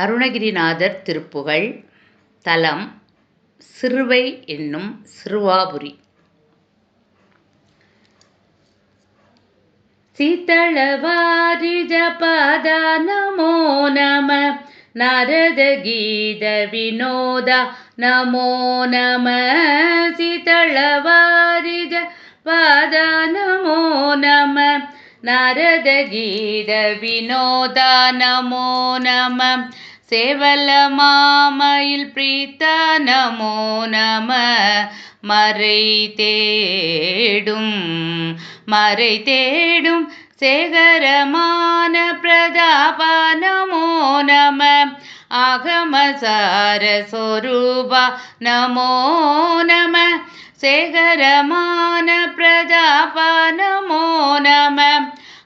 அருணகிரிநாதர் திருப்புகழ் தலம் சிறுவை என்னும் சிறுவாபுரி. சீதளவாரிஜபத நமோ நம நாரத கீத வினோத நமோ நம. சீதளவாரிஜ பாத நமோ நம நாரத கீத வினோத நமோ நம. சேவல மாமயில் பிரீத்த நமோ நம மறை தேடும் மறை தேடும் சேகரமான பிரதாப நமோ நம ஆகமசார சொரூபா நமோ நம சேகரமான பிரதாப நமோ நம.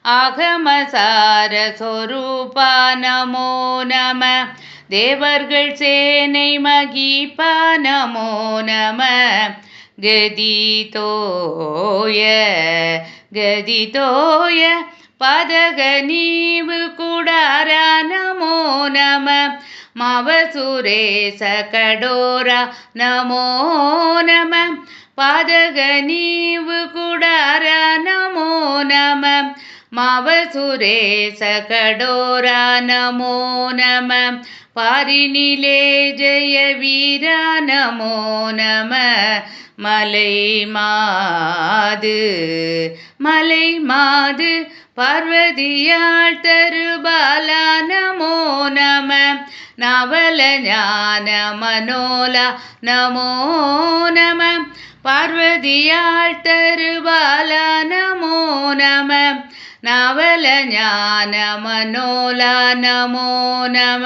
ஆகமசார சொரூபா நமோ. நம தேவர்கள் சேனை மகிப்பா நமோ. நம கதிதோய கதிதோய பதக நீவு குடார நமோ. நம மவசுரேச கடோரா நமோ நம. பதக நீவு குடார நமோ நம. மவசுரேச கடோரா நமோ. நம பாரினிலே ஜெய வீர நமோ. நம மலை மாது மலை மாது பார்வதியாள் தருபால நமோ நம. நவல ஞான மனோலா நமோ நம. பார்வதியாள் தருபாலா நவல ஞான மனோலா நமோ நம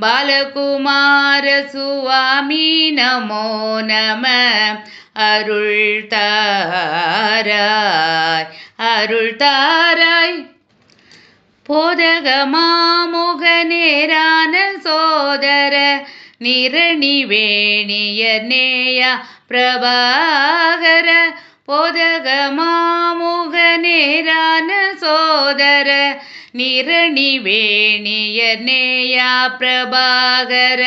பாலகுமார சுவாமி நமோ நம அருள் தாராய் அருள் தாராய் போதக மாமுக நேரான போதக மாமுக நேரான சோதர நிரணி வேணியர் நேயா பிரபாகர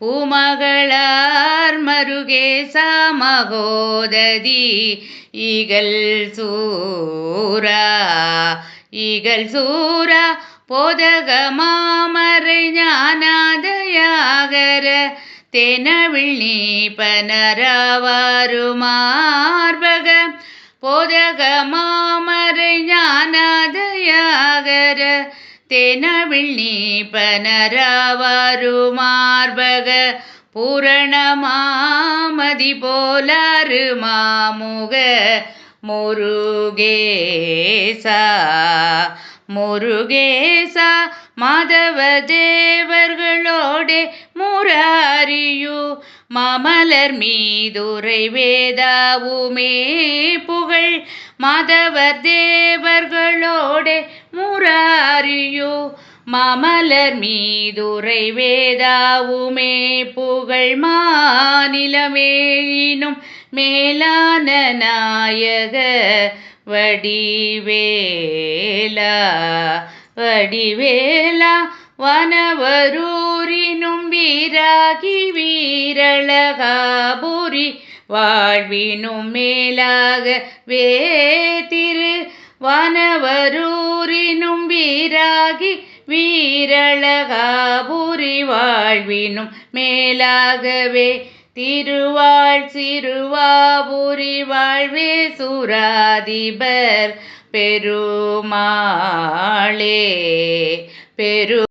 பூமகளார் மருகேச மகோததி இகல் சூரா ஈகல் சூரா போதக மாமரை ஞானாதயாகர தேனவிழ் தெனவிழ் நீபனரவாருமார்பக போதக மாமரை ஞானதயாகர தேனவிழ் தெனவிழ் நீபனரவாருமார்பக பூரணமாமதி போலாறு மாமுக முருகேசா முருகேசா மாதவ தேவர்களோடே மாமலர் மீதுரை வேதாவுமே புகழ். மாதவர் தேவர்களோடே முராரியோ மாமலர் மீதுரை வேதாவுமே புகழ். மாநிலமேயினும் மேலான நாயக வடிவேலா வடிவேலா வனவரூரினும் வீராகி வீரழகாபுரி வாழ்வினும் மேலாக வேதிரு வனவரூரினும் வீராகி வீரழகாபுரி வாழ்வினும் மேலாகவே திருவாழ் சிறுவாபுரி வாழ்வே சுராதிபர் பெருமாளே பெரு